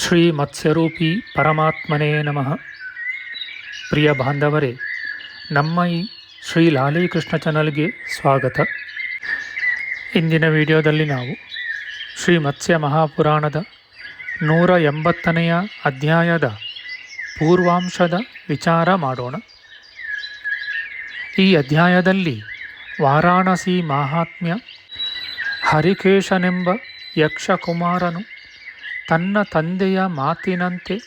ಶ್ರೀ ಮತ್ಸ್ಯರೂಪಿ ಪರಮಾತ್ಮನೇ ನಮಃ. ಪ್ರಿಯ ಬಾಂಧವರೇ, ನಮ್ಮ ಈ ಶ್ರೀ ಲಾಲೀಕೃಷ್ಣ ಚಾನಲ್ಗೆ ಸ್ವಾಗತ. ಇಂದಿನ ವಿಡಿಯೋದಲ್ಲಿ ನಾವು ಶ್ರೀ ಮತ್ಸ್ಯ ಮಹಾಪುರಾಣದ ನೂರ ಎಂಬತ್ತನೆಯ ಅಧ್ಯಾಯದ ಪೂರ್ವಾಂಶದ ವಿಚಾರ ಮಾಡೋಣ. ಈ ಅಧ್ಯಾಯದಲ್ಲಿ ವಾರಾಣಸಿ ಮಾಹಾತ್ಮ್ಯ ಹರಿಕೇಶನೆಂಬ ಯಕ್ಷಕುಮಾರನು ತನ್ನ ತಂದೆಯ ಮಾತಿನಂತೆ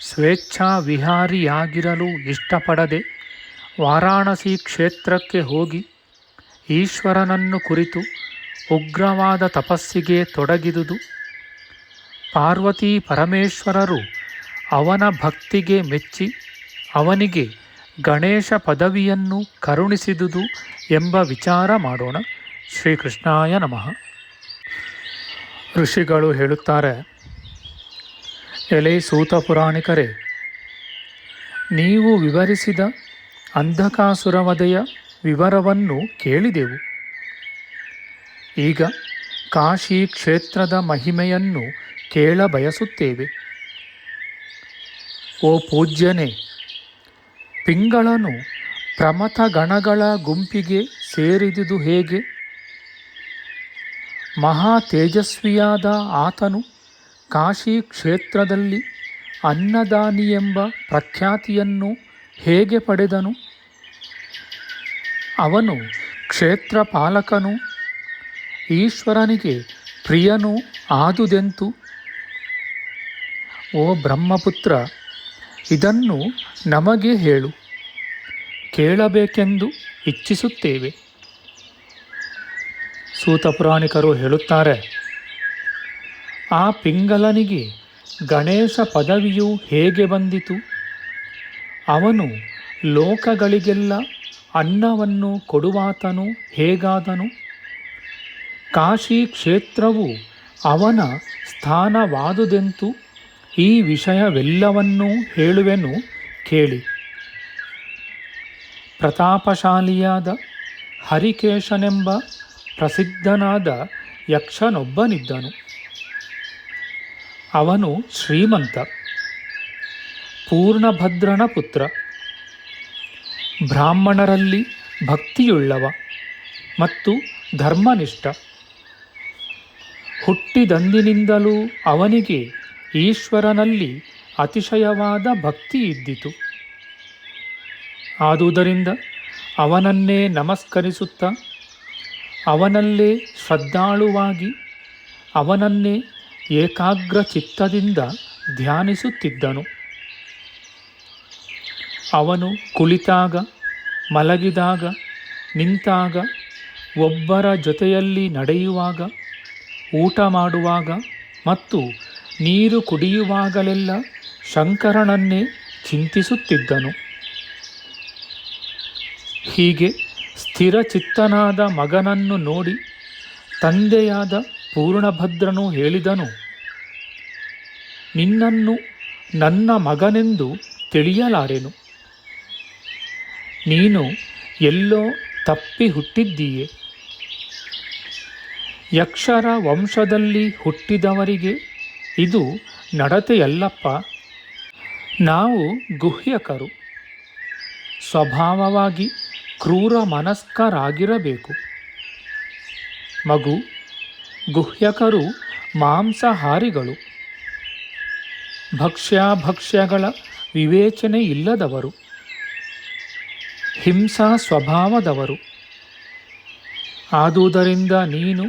ಸ್ವೇಚ್ಛಾ ವಿಹಾರಿಯಾಗಿರಲು ಇಷ್ಟಪಡದೆ ವಾರಾಣಸಿ ಕ್ಷೇತ್ರಕ್ಕೆ ಹೋಗಿ ಈಶ್ವರನನ್ನು ಕುರಿತು ಉಗ್ರವಾದ ತಪಸ್ಸಿಗೆ ತೊಡಗಿದುದು. ಪಾರ್ವತಿ ಪರಮೇಶ್ವರರು ಅವನ ಭಕ್ತಿಗೆ ಮೆಚ್ಚಿ ಅವನಿಗೆ ಗಣೇಶ ಪದವಿಯನ್ನು ಕರುಣಿಸಿದುದು ಎಂಬ ವಿಚಾರ ಮಾಡೋಣ. ಶ್ರೀಕೃಷ್ಣಾಯ ನಮಃ. ಋಷಿಗಳು ಹೇಳುತ್ತಾರೆ ಎಲೆ ಸೂತ ಪುರಾಣಿಕರೇ, ನೀವು ವಿವರಿಸಿದ ಅಂಧಕಾಸುರವಧೆಯ ವಿವರವನ್ನು ಕೇಳಿದೆವು. ಈಗ ಕಾಶಿ ಕ್ಷೇತ್ರದ ಮಹಿಮೆಯನ್ನು ಕೇಳಬಯಸುತ್ತೇವೆ ಓ ಪೂಜ್ಯನೇ, ಪಿಂಗಳನು ಪ್ರಮಥ ಗಣಗಳ ಗುಂಪಿಗೆ ಸೇರಿದುದು ಹೇಗೆ? ಮಹಾ ತೇಜಸ್ವಿಯಾದ ಆತನು ಕಾಶಿ ಕ್ಷೇತ್ರದಲ್ಲಿ ಅನ್ನದಾನಿ ಎಂಬ ಪ್ರಖ್ಯಾತಿಯನ್ನು ಹೇಗೆ ಪಡೆದನು? ಅವನು ಕ್ಷೇತ್ರ ಪಾಲಕನು ಈಶ್ವರನಿಗೆ ಪ್ರಿಯನು ಆದುದೆಂತು? ಓ ಬ್ರಹ್ಮಪುತ್ರ, ಇದನ್ನು ನಮಗೆ ಹೇಳು, ಕೇಳಬೇಕೆಂದು ಇಚ್ಛಿಸುತ್ತೇವೆ. ಸೂತ ಪುರಾಣಿಕರು ಹೇಳುತ್ತಾರೆ ಆ ಪಿಂಗಲನಿಗೆ ಗಣೇಶ ಪದವಿಯು ಹೇಗೆ ಬಂದಿತು? ಅವನು ಲೋಕಗಳಿಗೆಲ್ಲ ಅನ್ನವನ್ನು ಕೊಡುವಾತನು ಹೇಗಾದನು? ಕಾಶಿ ಕ್ಷೇತ್ರವು ಅವನ ಸ್ಥಾನವಾದುದೆಂತು? ಈ ವಿಷಯವೆಲ್ಲವನ್ನೂ ಹೇಳುವೆನು, ಕೇಳಿ. ಪ್ರತಾಪಶಾಲಿಯಾದ ಹರಿಕೇಶನೆಂಬ ಪ್ರಸಿದ್ಧನಾದ ಯಕ್ಷನೊಬ್ಬನಿದ್ದನು. ಅವನು ಶ್ರೀಮಂತ. ಪೂರ್ಣಭದ್ರನ ಪುತ್ರ. ಬ್ರಾಹ್ಮಣರಲ್ಲಿ ಭಕ್ತಿಯುಳ್ಳವ ಮತ್ತು ಧರ್ಮನಿಷ್ಠ. ಹುಟ್ಟಿದಂದಿನಿಂದಲೂ ಅವನಿಗೆ ಈಶ್ವರನಲ್ಲಿ ಅತಿಶಯವಾದ ಭಕ್ತಿ ಇದ್ದಿತು. ಆದುದರಿಂದ ಅವನನ್ನೇ ನಮಸ್ಕರಿಸುತ್ತಾ ಅವನಲ್ಲೇ ಶ್ರದ್ಧಾಳುವಾಗಿ ಅವನನ್ನೇ ಏಕಾಗ್ರ ಚಿತ್ತದಿಂದ ಧ್ಯಾನಿಸುತ್ತಿದ್ದನು. ಅವನು ಕುಳಿತಾಗ, ಮಲಗಿದಾಗ, ನಿಂತಾಗ, ಒಬ್ಬರ ಜೊತೆಯಲ್ಲಿ ನಡೆಯುವಾಗ, ಊಟ ಮಾಡುವಾಗ ಮತ್ತು ನೀರು ಕುಡಿಯುವಾಗಲೆಲ್ಲ ಶಂಕರನನ್ನೇ ಚಿಂತಿಸುತ್ತಿದ್ದನು. ಹೀಗೆ ಸ್ಥಿರಚಿತ್ತನಾದ ಮಗನನ್ನು ನೋಡಿ, ತಂದೆಯಾದ ಪೂರ್ಣಭದ್ರನು ಹೇಳಿದನು, ನಿನ್ನನ್ನು ನನ್ನ ಮಗನೆಂದು ತಿಳಿಯಲಾರೆನು. ನೀನು ಎಲ್ಲೋ ತಪ್ಪಿ ಹುಟ್ಟಿದ್ದೀಯೆ. ಯಕ್ಷರ ವಂಶದಲ್ಲಿ ಹುಟ್ಟಿದವರಿಗೆ ಇದು ನಡತೆಯಲ್ಲಪ್ಪ. ನಾವು ಗುಹ್ಯಕರು. ಸ್ವಭಾವವಾಗಿ ಕ್ರೂರ ಮನಸ್ಕರಾಗಿರಬೇಕು. ಮಗು ಗುಹ್ಯಕರು ಮಾಂಸಾಹಾರಿಗಳು. ಭಕ್ಷ್ಯಾಭಕ್ಷ್ಯಗಳ ವಿವೇಚನೆ ಇಲ್ಲದವರು. ಹಿಂಸಾ ಸ್ವಭಾವದವರು. ಆದುದರಿಂದ ನೀನು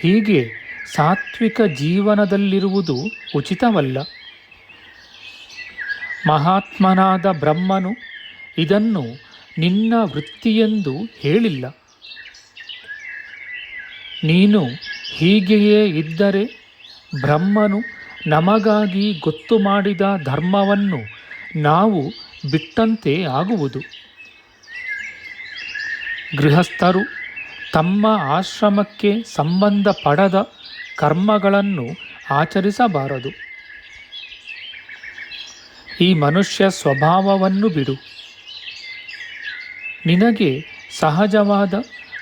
ಹೀಗೆ ಸಾತ್ವಿಕ ಜೀವನದಲ್ಲಿರುವುದು ಉಚಿತವಲ್ಲ. ಮಹಾತ್ಮನಾದ ಬ್ರಹ್ಮನು ಇದನ್ನು ನಿನ್ನ ವೃತ್ತಿಯೆಂದು ಹೇಳಿಲ್ಲ. ನೀನು ಹೀಗೆಯೇ ಇದ್ದರೆ ಬ್ರಹ್ಮನು ನಮಗಾಗಿ ಗೊತ್ತು ಮಾಡಿದ ಧರ್ಮವನ್ನು ನಾವು ಬಿಟ್ಟಂತೆ ಆಗುವುದು. ಗೃಹಸ್ಥರು ತಮ್ಮ ಆಶ್ರಮಕ್ಕೆ ಸಂಬಂಧಪಡದ ಕರ್ಮಗಳನ್ನು ಆಚರಿಸಬಾರದು. ಈ ಮನುಷ್ಯ ಸ್ವಭಾವವನ್ನು ಬಿಡು. ನಿನಗೆ ಸಹಜವಾದ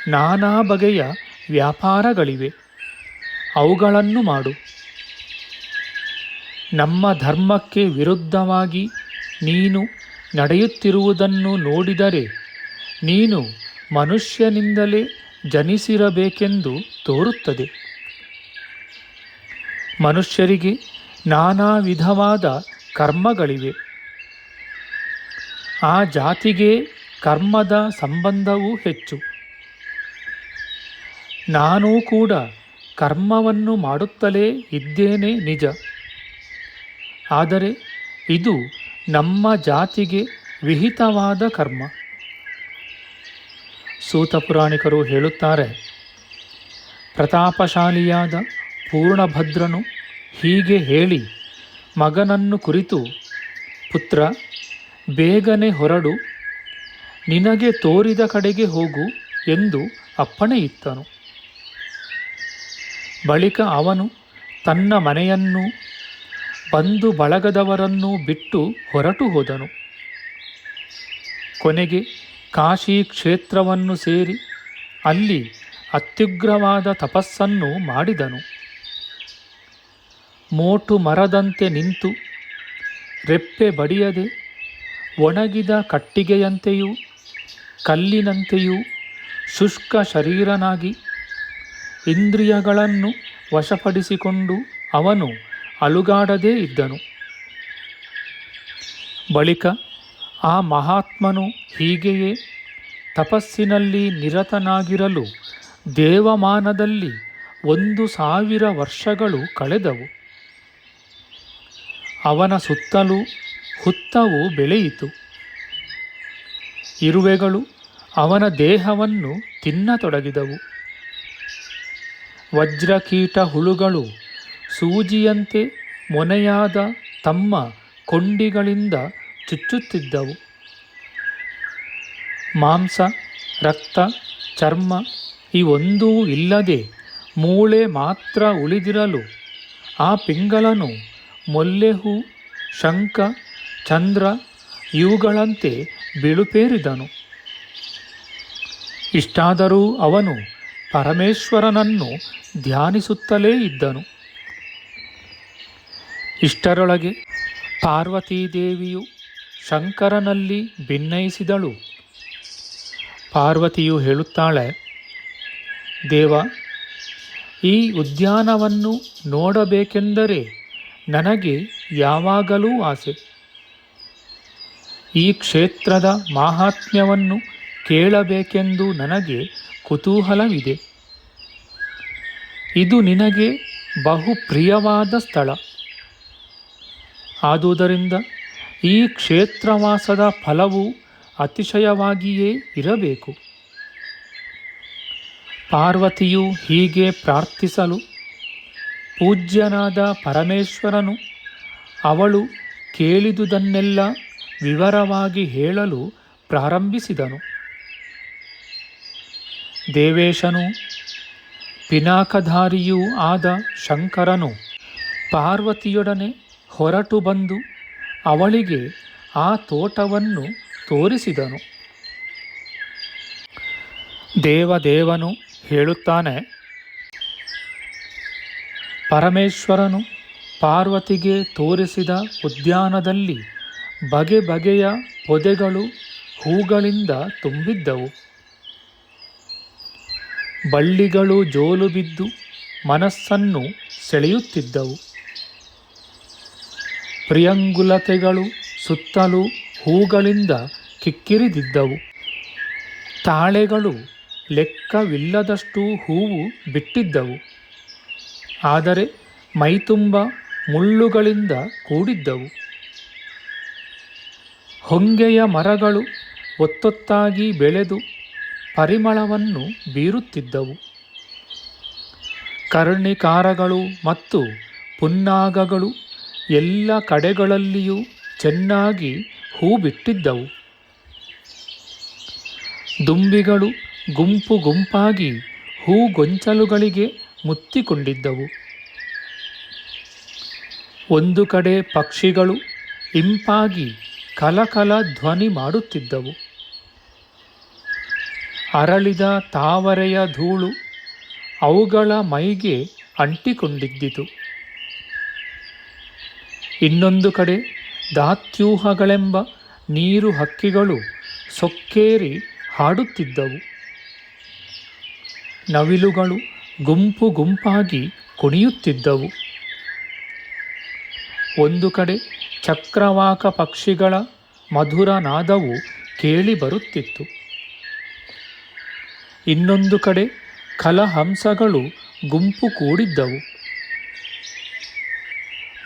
ನಾನಾ ಬಗೆಯ ವ್ಯಾಪಾರಗಳಿವೆ. ಅವುಗಳನ್ನು ಮಾಡು. ನಮ್ಮ ಧರ್ಮಕ್ಕೆ ವಿರುದ್ಧವಾಗಿ ನೀನು ನಡೆಯುತ್ತಿರುವುದನ್ನು ನೋಡಿದರೆ ನೀನು ಮನುಷ್ಯನಿಂದಲೇ ಜನಿಸಿರಬೇಕೆಂದು ತೋರುತ್ತದೆ. ಮನುಷ್ಯರಿಗೆ ನಾನಾ ವಿಧವಾದ ಕರ್ಮಗಳಿವೆ. ಆ ಜಾತಿಗೆ ಕರ್ಮದ ಸಂಬಂಧವೂ ಹೆಚ್ಚು. ನಾನೂ ಕೂಡ ಕರ್ಮವನ್ನು ಮಾಡುತ್ತಲೇ ಇದ್ದೇನೆ ನಿಜ. ಆದರೆ ಇದು ನಮ್ಮ ಜಾತಿಗೆ ವಿಹಿತವಾದ ಕರ್ಮ. ಸೂತ ಪುರಾಣಿಕರು ಹೇಳುತ್ತಾರೆ, ಪ್ರತಾಪಶಾಲಿಯಾದ ಪೂರ್ಣಭದ್ರನು ಹೀಗೆ ಹೇಳಿ, ಮಗನನ್ನು ಕುರಿತು, ಪುತ್ರ, ಬೇಗನೆ ಹೊರಡು, ನಿನಗೆ ತೋರಿದ ಕಡೆಗೆ ಹೋಗು ಎಂದು ಅಪ್ಪಣೆಯಿತ್ತನು. ಬಳಿಕ ಅವನು ತನ್ನ ಮನೆಯನ್ನು ಬಂಧು ಬಳಗದವರನ್ನು ಬಿಟ್ಟು ಹೊರಟು ಹೋದನು. ಕೊನೆಗೆ ಕಾಶಿ ಕ್ಷೇತ್ರವನ್ನು ಸೇರಿ ಅಲ್ಲಿ ಅತ್ಯುಗ್ರವಾದ ತಪಸ್ಸನ್ನು ಮಾಡಿದನು. ಮೋಟು ಮರದಂತೆ ನಿಂತು ರೆಪ್ಪೆ ಬಡಿಯದೆ ಒಣಗಿದ ಕಟ್ಟಿಗೆಯಂತೆಯೂ ಕಲ್ಲಿನಂತೆಯೂ ಶುಷ್ಕ ಶರೀರನಾಗಿ ಇಂದ್ರಿಯಗಳನ್ನು ವಶಪಡಿಸಿಕೊಂಡು ಅವನು ಅಲುಗಾಡದೇ ಇದ್ದನು. ಬಳಿಕ ಆ ಮಹಾತ್ಮನು ಹೀಗೆಯೇ ತಪಸ್ಸಿನಲ್ಲಿ ನಿರತನಾಗಿರಲು ದೇವಮಾನದಲ್ಲಿ ಒಂದು ಸಾವಿರ ವರ್ಷಗಳು ಕಳೆದವು. ಅವನ ಸುತ್ತಲೂ ಹುತ್ತವು ಬೆಳೆಯಿತು. ಇರುವೆಗಳು ಅವನ ದೇಹವನ್ನು ತಿನ್ನತೊಡಗಿದವು. ವಜ್ರಕೀಟ ಹುಳುಗಳು ಸೂಜಿಯಂತೆ ಮೊನೆಯಾದ ತಮ್ಮ ಕೊಂಡಿಗಳಿಂದ ಚುಚ್ಚುತ್ತಿದ್ದವು. ಮಾಂಸ, ರಕ್ತ, ಚರ್ಮ ಇವೊಂದೂ ಇಲ್ಲದೆ ಮೂಳೆ ಮಾತ್ರ ಉಳಿದಿರಲು ಆ ಪಿಂಗಳನು ಮೊಲ್ಲೆಹು, ಶಂಖ, ಚಂದ್ರ ಇವುಗಳಂತೆ ಬಿಳುಪೇರಿದನು. ಇಷ್ಟಾದರೂ ಅವನು ಪರಮೇಶ್ವರನನ್ನು ಧ್ಯಾನಿಸುತ್ತಲೇ ಇದ್ದನು. ಇಷ್ಟರೊಳಗೆ ಪಾರ್ವತೀದೇವಿಯು ಶಂಕರನಲ್ಲಿ ಭಿನ್ನಯಿಸಿದಳು ಪಾರ್ವತಿಯು ಹೇಳುತ್ತಾಳೆ, ದೇವ, ಈ ಉದ್ಯಾನವನ್ನು ನೋಡಬೇಕೆಂದರೆ ನನಗೆ ಯಾವಾಗಲೂ ಆಸೆ. ಈ ಕ್ಷೇತ್ರದ ಮಾಹಾತ್ಮ್ಯವನ್ನು ಕೇಳಬೇಕೆಂದು ನನಗೆ ಕುತೂಹಲವಿದೆ. ಇದು ನಿನಗೆ ಬಹು ಪ್ರಿಯವಾದ ಸ್ಥಳ. ಆದುದರಿಂದ ಈ ಕ್ಷೇತ್ರವಾಸದ ಫಲವು ಅತಿಶಯವಾಗಿಯೇ ಇರಬೇಕು. ಪಾರ್ವತಿಯು ಹೀಗೆ ಪ್ರಾರ್ಥಿಸಲು, ಪೂಜ್ಯನಾದ ಪರಮೇಶ್ವರನು ಅವಳು ಕೇಳಿದುದನ್ನೆಲ್ಲ ವಿವರವಾಗಿ ಹೇಳಲು ಪ್ರಾರಂಭಿಸಿದನು. ದೇವೇಶನು ಪಿನಾಕಧಾರಿಯೂ ಆದ ಶಂಕರನು ಪಾರ್ವತಿಯೊಡನೆ ಹೊರಟು ಬಂದು ಅವಳಿಗೆ ಆ ತೋಟವನ್ನು ತೋರಿಸಿದನು. ದೇವದೇವನು ಹೇಳುತ್ತಾನೆ, ಪರಮೇಶ್ವರನು ಪಾರ್ವತಿಗೆ ತೋರಿಸಿದ ಉದ್ಯಾನದಲ್ಲಿ ಬಗೆ ಬಗೆಯ ಪೊದೆಗಳು ಹೂಗಳಿಂದ ತುಂಬಿದ್ದವು. ಬಳ್ಳಿಗಳು ಜೋಲು ಬಿದ್ದು ಮನಸ್ಸನ್ನು ಸೆಳೆಯುತ್ತಿದ್ದವು. ಪ್ರಿಯಂಗುಲತೆಗಳು ಸುತ್ತಲೂ ಹೂಗಳಿಂದ ಕಿಕ್ಕಿರಿದಿದ್ದವು. ತಾಳೆಗಳು ಲೆಕ್ಕವಿಲ್ಲದಷ್ಟು ಹೂವು ಬಿಟ್ಟಿದ್ದವು. ಆದರೆ ಮೈತುಂಬ ಮುಳ್ಳುಗಳಿಂದ ಕೂಡಿದ್ದವು. ಹೊಂಗೆಯ ಮರಗಳು ಒತ್ತೊತ್ತಾಗಿ ಬೆಳೆದು ಪರಿಮಳವನ್ನು ಬೀರುತ್ತಿದ್ದವು. ಕರ್ಣಿಕಾರಗಳು ಮತ್ತು ಪುನ್ನಾಗಗಳು ಎಲ್ಲ ಕಡೆಗಳಲ್ಲಿಯೂ ಚೆನ್ನಾಗಿ ಹೂ ಬಿಟ್ಟಿದ್ದವು ದುಂಬಿಗಳು ಗುಂಪು ಗುಂಪಾಗಿ ಹೂಗೊಂಚಲುಗಳಿಗೆ ಮುತ್ತಿಕೊಂಡಿದ್ದವು. ಒಂದು ಕಡೆ ಪಕ್ಷಿಗಳು ಇಂಪಾಗಿ ಕಲಕಲ ಧ್ವನಿ ಮಾಡುತ್ತಿದ್ದವು. ಅರಳಿದ ತಾವರೆಯ ಧೂಳು ಅವುಗಳ ಮೈಗೆ ಅಂಟಿಕೊಂಡಿದ್ದಿತು. ಇನ್ನೊಂದು ಕಡೆ ದಾತ್ಯೂಹಗಳೆಂಬ ನೀರು ಹಕ್ಕಿಗಳು ಸೊಕ್ಕೇರಿ ಹಾಡುತ್ತಿದ್ದವು. ನವಿಲುಗಳು ಗುಂಪು ಗುಂಪಾಗಿ ಕುಣಿಯುತ್ತಿದ್ದವು. ಒಂದು ಕಡೆ ಚಕ್ರವಾಕ ಪಕ್ಷಿಗಳ ಮಧುರ ನಾದವು ಕೇಳಿ ಬರುತ್ತಿತ್ತು. ಇನ್ನೊಂದು ಕಡೆ ಕಲಹಂಸಗಳು ಗುಂಪು ಕೂಡಿದ್ದವು.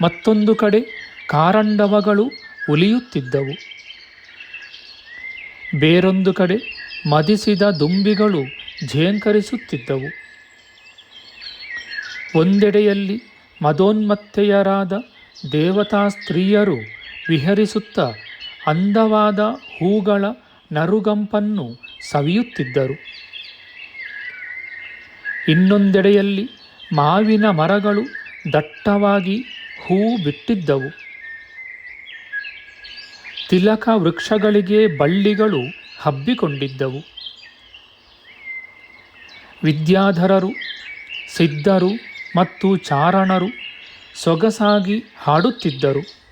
ಮತ್ತೊಂದು ಕಡೆ ಕಾರಂಡವಗಳು ಉಲಿಯುತ್ತಿದ್ದವು. ಬೇರೊಂದು ಕಡೆ ಮದಿಸಿದ ದುಂಬಿಗಳು ಝೇಂಕರಿಸುತ್ತಿದ್ದವು ಒಂದೆಡೆಯಲ್ಲಿ ಮದೋನ್ಮತ್ತೆಯರಾದ ದೇವತಾ ಸ್ತ್ರೀಯರು ವಿಹರಿಸುತ್ತ ಅಂದವಾದ ಹೂಗಳ ನರುಗಂಪನ್ನು ಸವಿಯುತ್ತಿದ್ದರು. ಇನ್ನೊಂದೆಡೆಯಲ್ಲಿ ಮಾವಿನ ಮರಗಳು ದಟ್ಟವಾಗಿ ಹೂ ಬಿಟ್ಟಿದ್ದವು ತಿಲಕ ವೃಕ್ಷಗಳಿಗೆ ಬಳ್ಳಿಗಳು ಹಬ್ಬಿಕೊಂಡಿದ್ದವು. ವಿದ್ಯಾಧರರು, ಸಿದ್ಧರು ಮತ್ತು ಚಾರಣರು ಸೊಗಸಾಗಿ ಹಾಡುತ್ತಿದ್ದರು.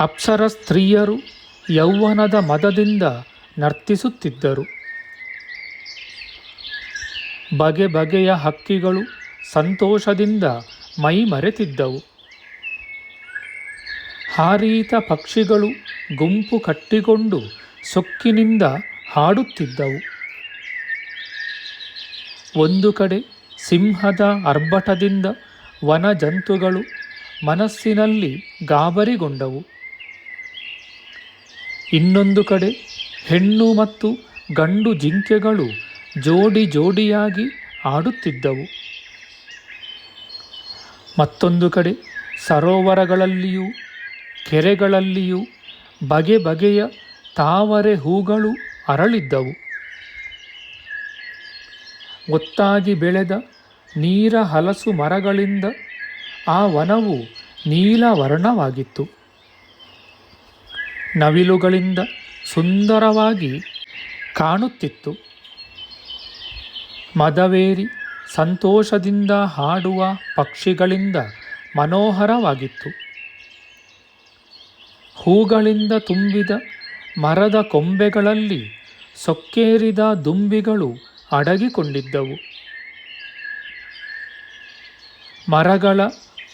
ಅಪ್ಸರ ಸ್ತ್ರೀಯರು ಯೌವನದ ಮದದಿಂದ ನರ್ತಿಸುತ್ತಿದ್ದರು. ಬಗೆ ಬಗೆಯ ಹಕ್ಕಿಗಳು ಸಂತೋಷದಿಂದ ಮೈ ಮರೆತಿದ್ದವು. ಹಾರೀತ ಪಕ್ಷಿಗಳು ಗುಂಪು ಕಟ್ಟಿಕೊಂಡು ಸೊಕ್ಕಿನಿಂದ ಹಾಡುತ್ತಿದ್ದವು. ಒಂದು ಕಡೆ ಸಿಂಹದ ಅರ್ಭಟದಿಂದ ವನ ಜಂತುಗಳು ಮನಸ್ಸಿನಲ್ಲಿ ಗಾಬರಿಗೊಂಡವು. ಇನ್ನೊಂದು ಕಡೆ ಹೆಣ್ಣು ಮತ್ತು ಗಂಡು ಜಿಂಕೆಗಳು ಜೋಡಿ ಜೋಡಿಯಾಗಿ ಆಡುತ್ತಿದ್ದವು. ಮತ್ತೊಂದು ಕಡೆ ಸರೋವರಗಳಲ್ಲಿಯೂ, ಕೆರೆಗಳಲ್ಲಿಯೂ ಬಗೆ ಬಗೆಯ ತಾವರೆ ಹೂಗಳು ಅರಳಿದ್ದವು. ಒತ್ತಾಗಿ ಬೆಳೆದ ನೀರ ಹಲಸು ಮರಗಳಿಂದ ಆ ವನವು ನೀಲವರ್ಣವಾಗಿತ್ತು. ನವಿಲುಗಳಿಂದ ಸುಂದರವಾಗಿ ಕಾಣುತ್ತಿತ್ತು. ಮದವೇರಿ ಸಂತೋಷದಿಂದ ಹಾಡುವ ಪಕ್ಷಿಗಳಿಂದ ಮನೋಹರವಾಗಿತ್ತು. ಹೂಗಳಿಂದ ತುಂಬಿದ ಮರದ ಕೊಂಬೆಗಳಲ್ಲಿ ಸೊಕ್ಕೇರಿದ ದುಂಬಿಗಳು ಅಡಗಿಕೊಂಡಿದ್ದವು. ಮರಗಳ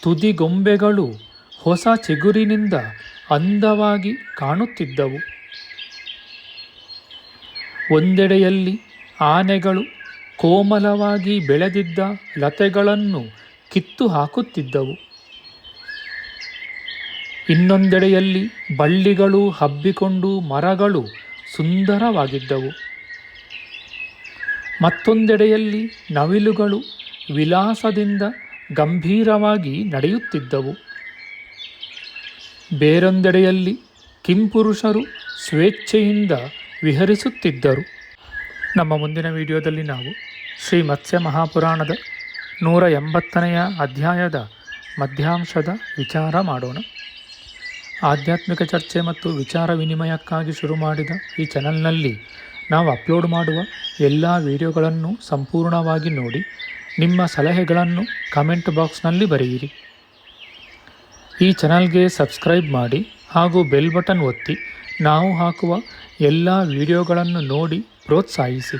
ತುದಿಗೊಂಬೆಗಳು ಹೊಸ ಚಿಗುರಿನಿಂದ ಅಂದವಾಗಿ ಕಾಣುತ್ತಿದ್ದವು. ಒಂದೆಡೆಯಲ್ಲಿ ಆನೆಗಳು ಕೋಮಲವಾಗಿ ಬೆಳೆದಿದ್ದ ಲತೆಗಳನ್ನು ಕಿತ್ತು ಹಾಕುತ್ತಿದ್ದವು. ಇನ್ನೊಂದೆಡೆಯಲ್ಲಿ ಬಳ್ಳಿಗಳು ಹಬ್ಬಿಕೊಂಡು ಮರಗಳು ಸುಂದರವಾಗಿದ್ದವು. ಮತ್ತೊಂದೆಡೆಯಲ್ಲಿ ನವಿಲುಗಳು ವಿಲಾಸದಿಂದ ಗಂಭೀರವಾಗಿ ನಡೆಯುತ್ತಿದ್ದವು. ಬೇರೊಂದೆಡೆಯಲ್ಲಿ ಕಿಂಪುರುಷರು ಸ್ವೇಚ್ಛೆಯಿಂದ ವಿಹರಿಸುತ್ತಿದ್ದರು. ನಮ್ಮ ಮುಂದಿನ ವಿಡಿಯೋದಲ್ಲಿ ನಾವು ಶ್ರೀ ಮತ್ಸ್ಯ ಮಹಾಪುರಾಣದ ನೂರ ಎಂಬತ್ತನೆಯ ಅಧ್ಯಾಯದ ಮಧ್ಯಾಂಶದ ವಿಚಾರ ಮಾಡೋಣ. ಆಧ್ಯಾತ್ಮಿಕ ಚರ್ಚೆ ಮತ್ತು ವಿಚಾರ ವಿನಿಮಯಕ್ಕಾಗಿ ಶುರು ಮಾಡಿದ ಈ ಚಾನಲ್ನಲ್ಲಿ ನಾವು ಅಪ್ಲೋಡ್ ಮಾಡುವ ಎಲ್ಲ ವಿಡಿಯೋಗಳನ್ನು ಸಂಪೂರ್ಣವಾಗಿ ನೋಡಿ, ನಿಮ್ಮ ಸಲಹೆಗಳನ್ನು ಕಮೆಂಟ್ ಬಾಕ್ಸ್ನಲ್ಲಿ ಬರೆಯಿರಿ. ಈ ಚಾನಲ್ಗೆ ಸಬ್ಸ್ಕ್ರೈಬ್ ಮಾಡಿ ಹಾಗೂ ಬೆಲ್ ಬಟನ್ ಒತ್ತಿ ನಾವು ಹಾಕುವ ಎಲ್ಲ ವಿಡಿಯೋಗಳನ್ನು ನೋಡಿ ಪ್ರೋತ್ಸಾಹಿಸಿ.